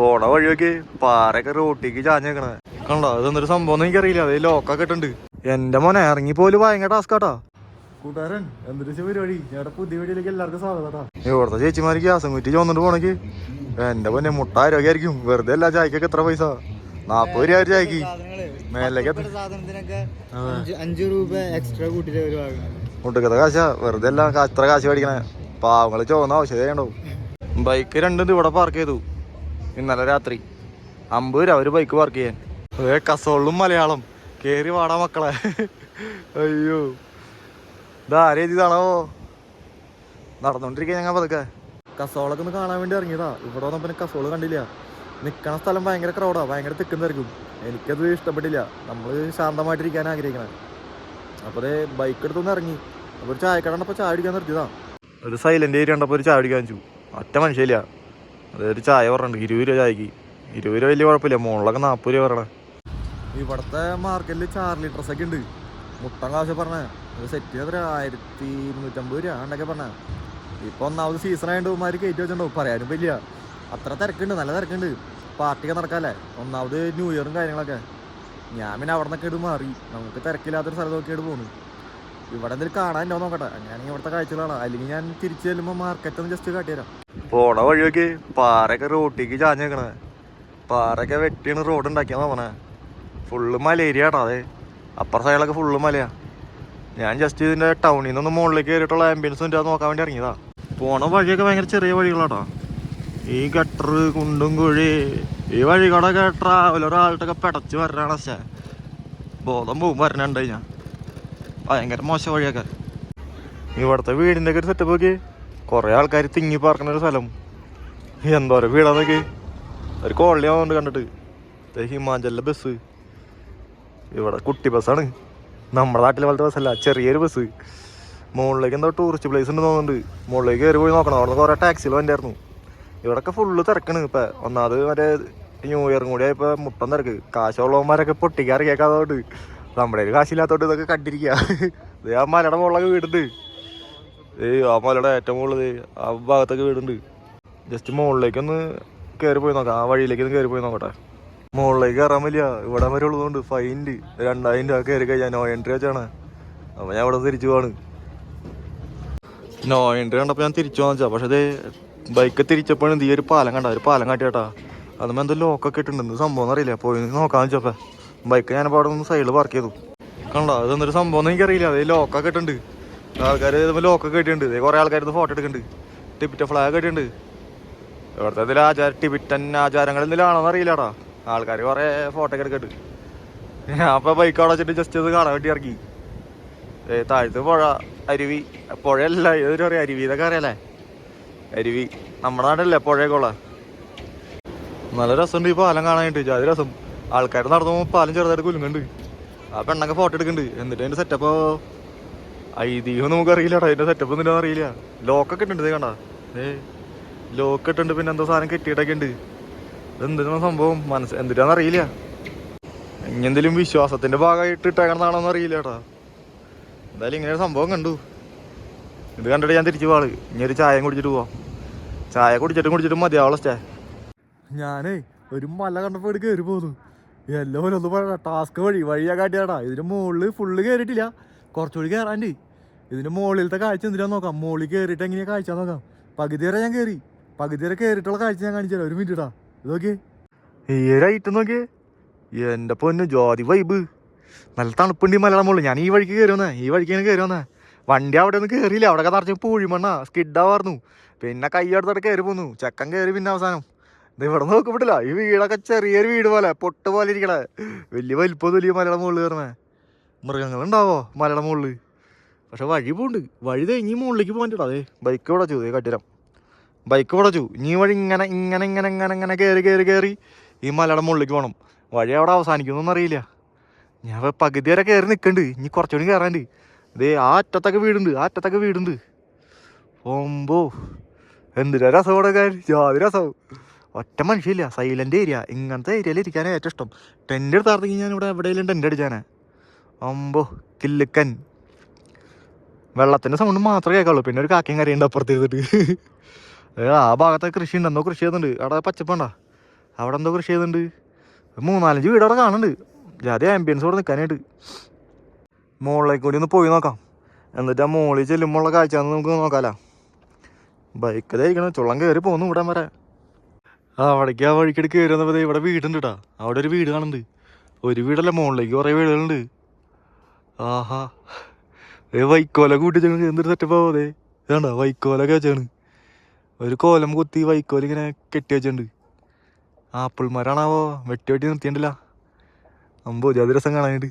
പോണ വഴിയൊക്കെ പാറയൊക്കെ റോട്ടിക്ക് ചാഞ്ഞേക്കണേ. കണ്ടോ അതെന്തൊരു സംഭവം ഒന്നും എനിക്കറിയില്ല. അതേ ലോക്കൊക്കെ ഇട്ടുണ്ട് എന്റെ മോനെ ഇറങ്ങി ഇറങ്ങിപ്പോൽ ഭയങ്കര ടാസ്ക് ആട്ടാ. കൂട്ടുകാരൻ എന്തൊരു പരിപാടി? ഞങ്ങളുടെ പുതിയ വീഡിയോയിലേക്ക് എല്ലാവർക്കും സ്വാഗതം ഇവിടുത്തെ ചേച്ചിമാർക്ക് ഗ്യാസും കുറ്റി ചോന്നിട്ട് പോണക്ക്. എന്റെ പൊന്നെ മുട്ട ആരോഗ്യമായിരിക്കും വെറുതെ അല്ല ചായക്കൊക്കെ എത്ര പൈസ? നാപ്പത് രൂപ ചായക്ക്. മേലേക്ക് അഞ്ച് രൂപ എക്സ്ട്രാ മുട്ടുക്കത്തെ കാശ. വെറുതെ അല്ല എത്ര കാശ് മേടിക്കണേ. പാവങ്ങൾ ചോന്ന ആവശ്യതയുണ്ടാവും ബൈക്ക് രണ്ടും ഇവിടെ പാർക്ക് ചെയ്തു. ഇന്നലെ രാത്രി. അമ്പത് രൂപ ബൈക്ക് പാർക്ക് ചെയ്യാൻ. അതെ കസോളും മലയാളം. കേറി വാടാ മക്കളെ. അയ്യോ. ഇതാരെ എഴുതിയതാണോ? നടന്നോണ്ടിരിക്കുക ഞങ്ങൾ പതുക്കെ. കസോളൊക്കെ ഒന്ന് കാണാൻ വേണ്ടി ഇറങ്ങിയതാ. ഇവിടെ വന്നപ്പോ പിന്നെ കസോൾ കണ്ടില്ല. നിക്കണ സ്ഥലം ഭയങ്കര ക്രൗഡാ ഭയങ്കര തിക്കുന്നതായിരിക്കും എനിക്കത് ഇഷ്ടപ്പെട്ടില്ല. നമ്മൾ ശാന്തമായിട്ടിരിക്കാൻ ആഗ്രഹിക്കണേ. അപ്പോൾ അതേ ബൈക്ക് എടുത്തൊന്ന് ഇറങ്ങി. അപ്പോൾ ഒരു ചായക്കട ചായ അടിക്കാൻ നിർത്തിയതാ. ഒരു സൈലന്റ് ഏരിയ കണ്ടപ്പോൾ ഒരു ചായ അടിക്കാൻ വെച്ചു ഒറ്റ മനുഷ്യയില്ല അതൊരു ചായ പറഞ്ഞിട്ടുണ്ട് ഇരുപത് രൂപ ചായക്ക്. ഇരുപത് രൂപ വലിയ കുഴപ്പമില്ല മുകളിലൊക്കെ നാൽപ്പത് രൂപ പറയണേ. ഇവിടുത്തെ മാർക്കറ്റിൽ ചാർലി ഒക്കെ ഉണ്ട്. മുട്ടൻ കാശ് പറഞ്ഞേ. ഒരു സെറ്റ് എത്ര ആയിരത്തി ഇരുന്നൂറ്റമ്പത് രൂപ ഉണ്ടൊക്കെ പറഞ്ഞേ. ഇപ്പൊ ഒന്നാമത് സീസൺ ആയതുകൊണ്ട് ഉമാര് കയറ്റി വെച്ചിട്ടുണ്ടാവും പറയാനും വലിയ അത്ര തിരക്കുണ്ട് നല്ല തിരക്കുണ്ട്. പാർട്ടിയൊക്കെ നടക്കാല്ലേ? ഒന്നാമത് ന്യൂ ഇയറും കാര്യങ്ങളൊക്കെ. ഞാൻ പിന്നെ അവിടെ നിന്നൊക്കെ ഇട് മാറി. നമുക്ക് തിരക്കില്ലാത്തൊരു സ്ഥലത്തൊക്കെ ഇട് പോണു. ഇവിടെ എന്തെങ്കിലും കാണാൻ ഉണ്ടോ നോക്കട്ടെ. അങ്ങനെയാണെങ്കിൽ ഇവിടുത്തെ കാഴ്ചകളാണ് അല്ലെങ്കിൽ ഞാൻ തിരിച്ചു ചെല്ലുമ്പോൾ മാർക്കറ്റ് ഒന്ന് ജസ്റ്റ് കാട്ടിത്തരാം പോണ വഴിയൊക്കെ പാറയൊക്കെ റോട്ടിക്ക് ചാഞ്ഞേക്കണേ പാറയൊക്കെ വെട്ടിയാണ് റോഡ് ഉണ്ടാക്കിയാന്ന് പറഞ്ഞേ ഫുള്ള് മലേരിയ കേട്ടോ അതെ. അപ്പുറ സൈഡിലൊക്കെ ഫുള്ള് മലയാ. ഞാൻ ജസ്റ്റ് ഇതിന്റെ ടൗണിൽ നിന്നൊന്ന് മുകളിലേക്ക് കയറിയിട്ടുള്ള ആംബിയൻസ് ഉണ്ട് നോക്കാൻ വേണ്ടി ഇറങ്ങിയതാ. പോണ വഴിയൊക്കെ ഭയങ്കര ചെറിയ വഴികളാട്ടോ. ഈ ഗട്ടർ കുണ്ടും കുഴി ഈ വഴികളൊക്കെ ട്രാവലർ ആൾട്ടൊക്കെ പെടച്ച് വരണ പക്ഷേ. ബോധം പോകും വരണുണ്ട് ഞാൻ ഭയങ്കര മോശം വഴിയൊക്കെ. ഇവിടുത്തെ വീടിന്റെ ഒക്കെ ഒരു സെറ്റപ്പ് നോക്കി കുറേ ആൾക്കാർ തിങ്ങി പാർക്കുന്ന ഒരു സ്ഥലം. എന്തോരം വീടാന്നൊക്കെ ഒരു കോളി ആവുന്നുണ്ട് കണ്ടിട്ട്. ഹിമാചലിലെ ബസ് ഇവിടെ കുട്ടി ബസ്സാണ് നമ്മുടെ നാട്ടിലെ പോലത്തെ ബസ്സല്ല ചെറിയൊരു ബസ് മുകളിലേക്ക് എന്തോ ടൂറിസ്റ്റ് പ്ലേസ് ഉണ്ട് തോന്നുന്നുണ്ട്. മുകളിലേക്ക് കയറി പോയി നോക്കണം. അവിടെ കുറേ ടാക്സികൾ വന്നിയായിരുന്നു ഇവിടൊക്കെ ഫുള്ള് തിരക്കാണ് ഇപ്പം. ഒന്നാമത് മറ്റേ ന്യൂ ഇയറും കൂടി ആയപ്പോൾ മുട്ടം തിരക്ക്. കാശുള്ളവന്മാരൊക്കെ പൊട്ടിക്കാറ് കേൾക്കാത്തോണ്ട് നമ്മുടെ ഒരു കാശില്ലാത്തോണ്ട് ഇതൊക്കെ കണ്ടിരിക്കുക ആ മലയുടെ മുകളിലൊക്കെ വീടുണ്ട്. ഏയ് ആ മലയുടെ ഏറ്റവും മുകളിൽ ആ ഭാഗത്തൊക്കെ വീടുണ്ട്. ജസ്റ്റ് മുകളിലേക്കൊന്ന് കയറി പോയി നോക്കാം. ആ വഴിയിലേക്ക് ഒന്ന് കയറി പോയി നോക്കട്ടെ. മുകളിലേക്ക് കയറാൻ വലിയ ഇവിടെ വരെ ഉള്ളതുകൊണ്ട് ഫൈൻഡ് രണ്ടായിരം രൂപ കയറി കഴിഞ്ഞാൽ നോ എൻട്രി വെച്ചാണ്. അപ്പോൾ ഞാൻ ഇവിടെ തിരിച്ചു പോവാണ്. നോ എൻട്രി കണ്ടപ്പോൾ ഞാൻ തിരിച്ചു പോകാന്ന് വെച്ചാൽ പക്ഷേ അതേ ബൈക്ക് തിരിച്ചപ്പോഴും ഈ ഒരു പാലം കണ്ട. ഒരു പാലം കാട്ടിയാട്ടാ. അതുമ്പോൾ എന്തോ ലോക്കൊക്കെ ഇട്ടിട്ടുണ്ട്. സംഭവം എന്നറിയില്ല. പോയി നോക്കാൻ വെച്ചപ്പോൾ ബൈക്ക് ഞാൻ അവിടെ നിന്ന് സൈഡിൽ പാർക്ക് ചെയ്തു. കണ്ടോ? അതെന്തൊരു സംഭവം എന്ന് എനിക്കറിയില്ല. അതേ ലോക്കൊക്കെ ഇട്ടുണ്ട് ആൾക്കാർ ഇതുമ്പോൾ ലോക്കൊക്കെ ഇട്ടിട്ടുണ്ട്. ഇതേ കുറേ ആൾക്കാർ ഫോട്ടോ എടുക്കുന്നുണ്ട്. ടിപ്പിറ്റ ഫ്ലാഗ് ഇട്ടിട്ടുണ്ട്. ഇവിടുത്തെ ഇതിൽ ആചാര ടിബിറ്റൻ ആചാരങ്ങൾ എന്തിലാണോ അറിയില്ലടാ. ആൾക്കാർ കുറേ ഫോട്ടോ ഒക്കെ എടുക്കട്ട് ഞാൻ അപ്പോൾ ബൈക്ക് അവിടെ വെച്ചിട്ട് ജസ്റ്റ് ഇത് കാണാൻ വേണ്ടി ഇറങ്ങി. താഴത്ത് പുഴ അരുവി. പുഴയല്ല ഏതൊരു പറയാ അരുവി ഇതൊക്കെ അറിയാലേ അരുവി. നമ്മുടെ നാട്ടിലല്ലേ പുഴയൊക്കെ ഉള്ള? നല്ല രസമുണ്ട് ഈ പാലം കാണാനായിട്ട്. ജാതി രസം. ആൾക്കാർ നടന്നു പാലം ചെറുതായിട്ട് കുലുങ്ങുന്നുണ്ട്. ആ പെണ്ണൊക്കെ ഫോട്ടോ എടുക്കുന്നുണ്ട്. എന്നിട്ട് അതിന്റെ സെറ്റപ്പ് ഐതിഹ്യം നമുക്ക് അറിയില്ലടാ അതിന്റെ സെറ്റപ്പ് ഒന്നും അറിയില്ല. ലോക്കൊക്കെ ഇട്ടുണ്ട് കണ്ട? ഏ? ലോക്ക് ഇട്ടുണ്ട് പിന്നെ എന്തോ സാധനം കെട്ടിയിട്ടൊക്കെ ഉണ്ട്. എന്തിനാ സംഭവം? മനസ്സ് എന്തിനാന്ന് അറിയില്ല. എന്തെങ്കിലും വിശ്വാസത്തിന്റെ ഭാഗമായിട്ട് ഇട്ടേക്കണതാണോന്ന് അറിയില്ല കേട്ടാ എന്തായാലും ഇങ്ങനെ ഒരു സംഭവം കണ്ടു. ഇത് കണ്ടിട്ട് ഞാൻ തിരിച്ചു പോവാൾ ഇനി ഒരു ചായയും കുടിച്ചിട്ട് പോവാം. ചായ കുടിച്ചിട്ടും കുടിച്ചിട്ടും മതിയാവളെ ഞാനേ ഒരു മല കണ്ടപ്പോൾ ഇവിടെ കയറി പോന്നു. എല്ലാം ഒന്ന് പറയണ. ടാസ്ക് വഴി വഴിയാ കാട്ടിയാടാ. ഇതിന് മുകളിൽ ഫുള്ള് കയറിയിട്ടില്ല കുറച്ചുകൂടി കയറാണ്ട് ഇതിന്റെ മുകളിലത്തെ കാഴ്ച എന്തിനാ നോക്കാം? മുകളിൽ കയറിയിട്ട് എങ്ങനെയാ കാഴ്ച നോക്കാം? പകുതി വരെ ഞാൻ കയറി പകുതി വരെ കയറിയിട്ടുള്ള കാഴ്ച ഞാൻ കാണിച്ചു ഒരു മിനിറ്റ് ഇടാ ഇത് നോക്കിയേ. ഈ നോക്കിയേ. എന്റെ പൊന്നു ജ്യോതി വൈബ് നല്ല തണുപ്പുണ്ട് ഈ മലയാളം മുകളിൽ. ഞാൻ ഈ വഴിക്ക് കയറി വന്നേ. ഈ വഴിക്കാണ് കയറി വന്നേ. വണ്ടി അവിടെ ഒന്നും കയറിയില്ല അവിടെ നിറച്ച് പൂഴിമണ്ണ. സ്കിഡാവാർന്നു പിന്നെ കൈ അടുത്തോടെ കയറി പോന്നു. ചെക്കൻ കയറി പിന്നെ അവസാനം. ഇവിടെ നോക്കപ്പെട്ടില്ല ഈ വീടൊക്കെ ചെറിയൊരു വീട് പോലെ പൊട്ട് പോലെ ഇരിക്കണേ. വലിയ വലിപ്പം വലിയ മലയുടെ മുകളിൽ കയറണേ മൃഗങ്ങളുണ്ടാവോ മലയുടെ മുകളിൽ? പക്ഷെ വഴി പോണ്ട്. വഴി തേങ്ങി മുകളിലേക്ക് പോകാൻ അതെ ബൈക്ക് ഇവിടെ ഇതേ കട്ടിരം ബൈക്ക് ഇവിടെ വെച്ചു. ഇനി വഴി ഇങ്ങനെ ഇങ്ങനെ ഇങ്ങനെ ഇങ്ങനെ ഇങ്ങനെ കയറി കയറി കയറി ഈ മലയുടെ മുകളിലേക്ക് പോകണം വഴി അവിടെ അവസാനിക്കുന്നൊന്നും അറിയില്ല. ഞാൻ പകുതി വരെ കയറി നിൽക്കണ്ട് ഇനി കുറച്ചുകൂടി കയറാണ്ട് ദേ ആ അറ്റത്തൊക്കെ വീടുണ്ട് ആ അറ്റത്തൊക്കെ വീടുണ്ട്. ഓമ്പോ. എന്തിനാ രസം കാര്യം ജാതി രസം ഒറ്റ മനുഷ്യയില്ല സൈലന്റ് ഏരിയ ഇങ്ങനത്തെ ഏരിയയിൽ ഇരിക്കാനാണ് ഏറ്റവും ഇഷ്ടം. ടെന്റ് എടുത്താർന്നെങ്കിൽ ഞാൻ ഇവിടെ എവിടെയെങ്കിലും ടെന്റ് അടിച്ചാനെ? അമ്പോ കില്ലുക്കൻ. വെള്ളത്തിന്റെ സൗണ്ട് മാത്രമേ കേൾക്കുള്ളൂ പിന്നെ ഒരു കാക്കയും കരയുണ്ട് അപ്പുറത്ത് ഇരുന്നിട്ട്. ഏ, ആ ഭാഗത്തെ കൃഷി ഉണ്ട്. എന്തോ കൃഷി ചെയ്യുന്നുണ്ട് അവിടെ പച്ചപ്പണ്ട അവിടെ എന്തോ കൃഷി ചെയ്യുന്നുണ്ട് മൂന്നാലഞ്ച് വീട് അവിടെ കാണുന്നുണ്ട്. ജാതി ആംബിയൻസ് അവിടെ നിൽക്കാനായിട്ട് മുകളിലേക്ക് കൂടി ഒന്ന് പോയി നോക്കാം. എന്നിട്ട് ആ മുകളിൽ ചെല്ലുമ്പോൾ ഉള്ള കാഴ്ച നമുക്ക് നോക്കാമല്ലോ ബൈക്കിലായിരിക്കണം ചുള്ളം കയറി പോകുന്നു ഇവിടെ വരെ. ആ അവിടേക്ക് ആ വഴിക്കടി കയറി വന്നപ്പോൾ ഇവിടെ വീടുണ്ട് കേട്ടാ അവിടെ ഒരു വീട് കാണുന്നുണ്ട്. ഒരു വീടല്ല മുകളിലേക്ക് കുറേ വീടുകളുണ്ട്. ആഹാ. ഏ വൈക്കോല കൂട്ടി കൂട്ടിച്ചാണ് എന്തൊരു സെറ്റപ്പ് ആവാതെ ഇതാണ്ടാ വൈക്കോലൊക്കെ വെച്ചാണ് ഒരു കോലം കുത്തി വൈക്കോൽ ഇങ്ങനെ കെട്ടി വെച്ചിട്ടുണ്ട് ആപ്പിൾ മരാണാവോ വെട്ടി വെട്ടി നിർത്തിയണ്ടില്ല അമ്പോ ജാതി രസം കാണാനായിട്ട്.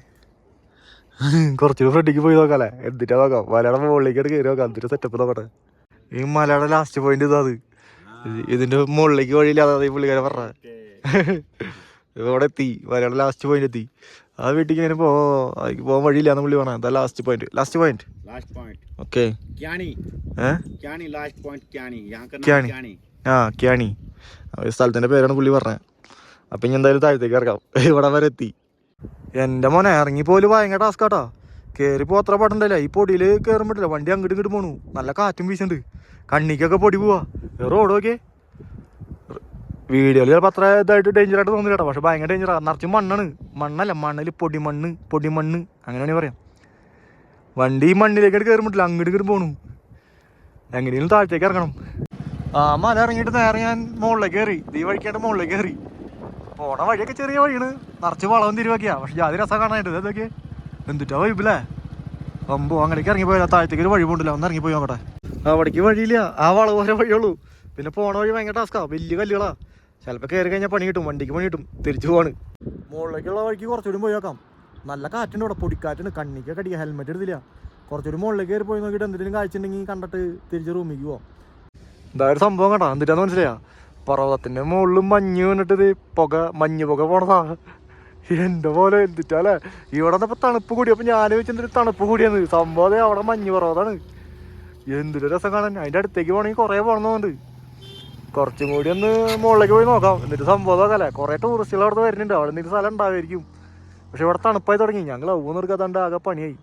കുറച്ചുകൂടി ഫ്രണ്ടിക്ക് പോയി നോക്കാല്ലേ? എന്തിട്ടാ നോക്കാം. മലയാളം മുകളിലേക്ക് കയറി നോക്കാം. എന്തൊരു സെറ്റപ്പ് നോക്കട്ടെ. ഈ മലയാളം ലാസ്റ്റ് പോയിന്റ് ഇതാ അത്. ഇതിന്റെ മുകളിലേക്ക് വഴിയില്ലാതെ പുള്ളിക്കാരെ പറഞ്ഞ. ഇവിടെ എത്തി വരയുടെ ലാസ്റ്റ് പോയിന്റ് എത്തി. ആ വീട്ടിൽ ഇങ്ങനെ പോ അതിക്ക് പോകാൻ വഴിയില്ല എന്ന് പുള്ളി പറഞ്ഞ. Last point last point okay. ആ ക്യാണി. സ്ഥലത്തിന്റെ പേരാണ് പുള്ളി പറഞ്ഞത് അപ്പൊ ഇനി എന്തായാലും താഴത്തേക്ക് ഇറക്കാം ഇവിടെ വരെ എത്തി. എന്റെ മോനെ ഇറങ്ങി പോലും ഭയങ്കര ടാസ്കാട്ടോ കേട്ടാ പോത്ര പാടുണ്ടല്ല? ഈ പൊടിയിൽ കയറാൻ പറ്റില്ല. വണ്ടി അങ്ങോട്ട് ഇങ്ങോട്ട് പോണു. നല്ല കാറ്റും വീശുണ്ട് കണ്ണിക്കൊക്കെ പൊടി പോവാ. റോഡ് നോക്കിയേ. വീഡിയോയിൽ ചിലപ്പോൾ അത്ര ഇതായിട്ട് ഡേഞ്ചർ ആയിട്ട് തോന്നില്ല കേട്ടോ. പക്ഷെ ഭയങ്കര ഡേഞ്ചറാണ് നിറച്ച് മണ്ണാണ്. മണ്ണല്ല മണ്ണിൽ പൊടി മണ്ണ് പൊടി മണ്ണ് അങ്ങനെയാണ് പറയാം. വണ്ടി ഈ മണ്ണിലേക്ക് കയറി പറ്റില്ല. അങ്ങോട്ട് ഇങ്ങോട്ട് പോണു. എങ്ങനെയും താഴത്തേക്ക് ഇറങ്ങണം. ആ മല ഇറങ്ങിയിട്ട് നേരെ ഞാൻ മുകളിലേക്ക് കയറി. ഈ വഴിക്കായിട്ട് മുകളിലേക്ക് കയറി. പോണ വഴിയൊക്കെ ചെറിയ വഴിയാണ്. നിറച്ച് വളവും തിരുവാക്കിയാ. പക്ഷെ ജാതി രസം കാണാനായിട്ട്. ഇതൊക്കെ എന്തിട്ടാ വൈബില്ലേ അമ്പോ അങ്ങടേക്ക് ഇറങ്ങി പോയാ താഴത്തേക്ക് ഒരു വഴി പോണ്ടില്ല ഒന്ന് ഇറങ്ങി പോയി നോക്കട്ടെ. അവിടേക്ക് വഴിയില്ല. ആ വളവ് വരെ വഴിയുള്ളൂ. പിന്നെ പോണ വഴി ഭയങ്കര ടാസ്കാ വലിയ കല്ലുകളാ. ചിലപ്പോ കയറി കഴിഞ്ഞാൽ പണി കിട്ടും. വണ്ടിക്ക് പണി കിട്ടും. തിരിച്ചു പോവാണ്. മുകളിലേക്കുള്ള വഴിക്ക് കുറച്ചുകൂടി പോയി നോക്കാം. നല്ല കാറ്റുണ്ട് ഇവിടെ. പൊടിക്കാറ്റുണ്ട്. കണ്ണിക്ക് അടിക്കുക ഹെൽമെറ്റ് എടുത്തില്ല. കുറച്ചൊരു മുകളിലേക്ക് കയറി പോയി നോക്കിയിട്ട് എന്തെങ്കിലും കാഴ്ചയുണ്ടെങ്കിൽ കണ്ടിട്ട് തിരിച്ച് റൂമിലേക്ക് പോവാം. എന്താ ഒരു സംഭവം കണ്ടാ. എന്നിട്ടാന്ന് മനസ്സിലായാ? പർവതത്തിന്റെ മുകളിലും മഞ്ഞ് വന്നിട്ട് പുക മഞ്ഞ് പുക പോണതാ എന്റെ പോലെ എന്തിട്ടാലേ? ഇവിടെ നിന്നപ്പോ തണുപ്പ് കൂടി. അപ്പൊ ഞാൻ വെച്ചെന്തൊരു തണുപ്പ് കൂടിയാണ് സംഭവം അവിടെ മഞ്ഞ് പർവതാണ്. എന്തൊരു രസം കാണാൻ. അതിന്റെ അടുത്തേക്ക് പോകണമെങ്കിൽ കുറേ പോകണമെന്നുണ്ട് കുറച്ചും കൂടി ഒന്ന് മുകളിലേക്ക് പോയി നോക്കാം. എന്നിട്ട് സംഭവം നോക്കാല്ലേ? കുറെ ടൂറിസ്റ്റുകൾ അവിടെ വരുന്നുണ്ട്. അവിടെ നിന്ന് സ്ഥലം ഉണ്ടാവുമായിരിക്കും. പക്ഷെ ഇവിടെ തണുപ്പായി തുടങ്ങി. ഞങ്ങൾ ഊന്ന് ആകെ പണിയായി.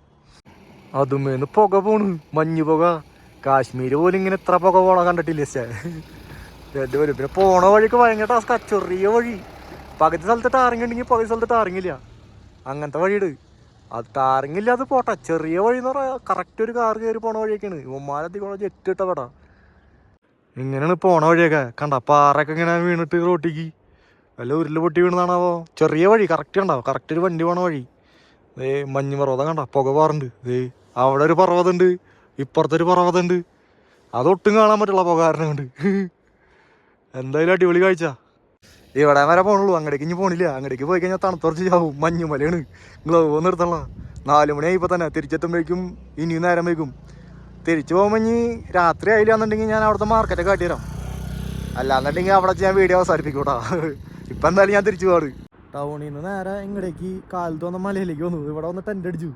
അതുമേന്ന് പുക പോണ്. മഞ്ഞ് പുക. കാശ്മീര് പോലും ഇങ്ങനെ എത്ര പുക പോണ കണ്ടിട്ടില്ല പിന്നെ പോണ വഴിക്ക് ഭയങ്കര ടാസ്ക് ചെറിയ വഴി. പകുതി സ്ഥലത്ത് ടാറിങ് ഉണ്ടെങ്കിൽ പകുതി സ്ഥലത്ത് ടാറിങ്ങില്ല അങ്ങനത്തെ വഴിയിട് അത് ടാറിങ്ങില്ല അത് പോട്ടെ. ചെറിയ വഴി എന്ന് പറയാ കറക്റ്റ് ഒരു കാർ കയറി പോണ വഴിയൊക്കെയാണ്. ഉമ്മാലത്തിക്കോളം ജെറ്റ് ഇട്ട പടാ ഇങ്ങനെയാണ് പോണ വഴിയൊക്കെ. കണ്ട പാറയൊക്കെ ഇങ്ങനെ വീണിട്ട് റോട്ടിക്ക്. വല്ല ഉരുൾ പൊട്ടി വീണതാണാവോ? ചെറിയ വഴി കറക്റ്റ് ഉണ്ടാവും കറക്റ്റ് ഒരു വണ്ടി പോണ വഴി. ഏ മഞ്ഞ് പർവതം കണ്ട പുക പാറുണ്ട്. ഏ അവിടെ ഒരു പർവതമുണ്ട് ഇപ്പുറത്തൊരു പർവതമുണ്ട് അതൊട്ടും കാണാൻ പറ്റുള്ള പുക കാരണം കൊണ്ട്. എന്തായാലും അടിപൊളി കാഴ്ച. ഇവിടെ വരെ പോണുള്ളൂ? അങ്ങടേക്ക് ഇനി പോണില്ല. അങ്ങടേക്ക് പോയി കഴിഞ്ഞാൽ തണുത്തുറച്ച് ചാവും മഞ്ഞുമലയാണ് ഗ്ലൗ നിർത്തണ നാല് മണിയായി ഇപ്പൊ തന്നെ തിരിച്ചെത്തുമ്പോഴേക്കും ഇനിയും നേരം വൈകും. തിരിച്ചു പോകുമ്പോൾ ഇനി രാത്രി ആയില്ല എന്നുണ്ടെങ്കിൽ ഞാൻ അവിടുത്തെ മാർക്കറ്റ് കാട്ടിത്തരാം. അല്ലാന്നുണ്ടെങ്കിൽ അവിടെ ഞാൻ വീഡിയോ അവസാനിപ്പിക്കൂട്ടാ. ഇപ്പൊ എന്തായാലും ഞാൻ തിരിച്ചു പോവാറ് ടൗണിൽ നിന്ന് നേരെ ഇങ്ങടേക്ക് കാലത്ത് വന്ന മലയിലേക്ക് വന്നു. ഇവിടെ വന്ന് ടെന്റ് അടിച്ചു.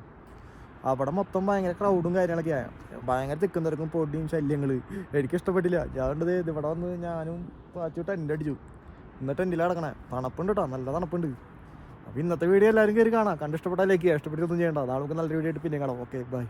അവിടെ മൊത്തം ഭയങ്കര ക്രൗഡും കാര്യങ്ങളൊക്കെ ആയ. ഭയങ്കര തിക്കും തിരക്കും പൊടിയും ശല്യങ്ങൾ എനിക്ക് ഇഷ്ടപ്പെട്ടില്ല ഞാൻ ഇവിടെ വന്ന് ഞാനും ടെന്റ് അടിച്ചു. ഇന്ന് എന്റെ കിടക്കണേ തണുപ്പുണ്ട് കേട്ടോ നല്ല തണുപ്പുണ്ട്. അപ്പോൾ ഇന്നത്തെ വീഡിയോ എല്ലാവരും കയറി കാണാം. കണ്ടിഷ്ടപ്പെട്ടാൽ ലൈക്ക് ഇഷ്ടപ്പെട്ടൊന്നും ചെയ്യണ്ട. നാളെ നമുക്ക് നല്ല വീഡിയോ ആയിട്ട് പിന്നെ കാണാം. Okay bye